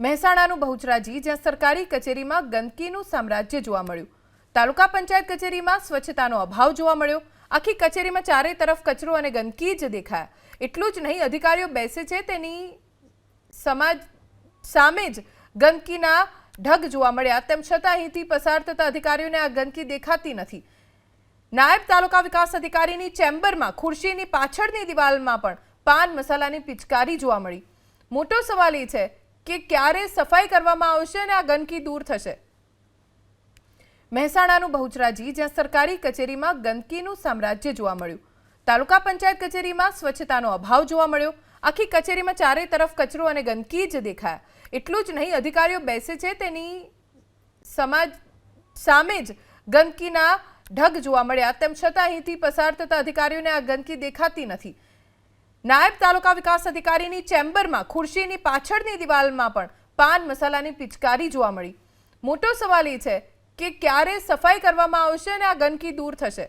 મહેસાણાનું બહુચરાજી, જ્યાં સરકારી કચેરીમાં ગંદકીનું સામ્રાજ્ય જોવા મળ્યું. તાલુકા પંચાયત કચેરીમાં સ્વચ્છતાનો અભાવ જોવા મળ્યો. આખી કચેરીમાં ચારે તરફ કચરો અને ગંદકી જ દેખાયા. એટલું જ નહીં, અધિકારીઓ બેસે છે તેની સમાજ સામે જ ગંદકીના ઢગ જોવા મળ્યા. તેમ છતાં અહીંથી પસાર થતા અધિકારીઓને આ ગંદકી દેખાતી નથી. નાયબ તાલુકા વિકાસ અધિકારીની ચેમ્બરમાં ખુરશીની પાછળની દિવાલમાં પણ પાન મસાલાની પિચકારી જોવા મળી. મોટો સવાલ એ છે કે ક્યારે સફાઈ કરવામાં આવશે અને આ ગંદકી દૂર થશે? મહેસાણાનું બહુચરાજી, જ્યાં સરકારી કચેરીમાં ગંદકીનું સામ્રાજ્ય જોવા મળ્યું. તાલુકા પંચાયત કચેરીમાં સ્વચ્છતાનો અભાવ જોવા મળ્યો. આખી કચેરીમાં ચારે તરફ કચરો અને ગંદકી જ દેખાયા. એટલું જ નહીં, અધિકારીઓ બેસે છે તેની સમાજ સામે જ ગંદકીના ઢગ જોવા મળ્યા. તેમ છતાં અહીંથી પસાર થતા અધિકારીઓને આ ગંદકી દેખાતી નથી. નાયબ તાલુકા વિકાસ અધિકારીની ચેમ્બરમાં ખુરશીની પાછળની દિવાલમાં પણ પાન મસાલાની પિચકારી જોવા મળી. મોટો સવાલ એ છે કે ક્યારે સફાઈ કરવામાં આવશે અને આ ગંદકી દૂર થશે?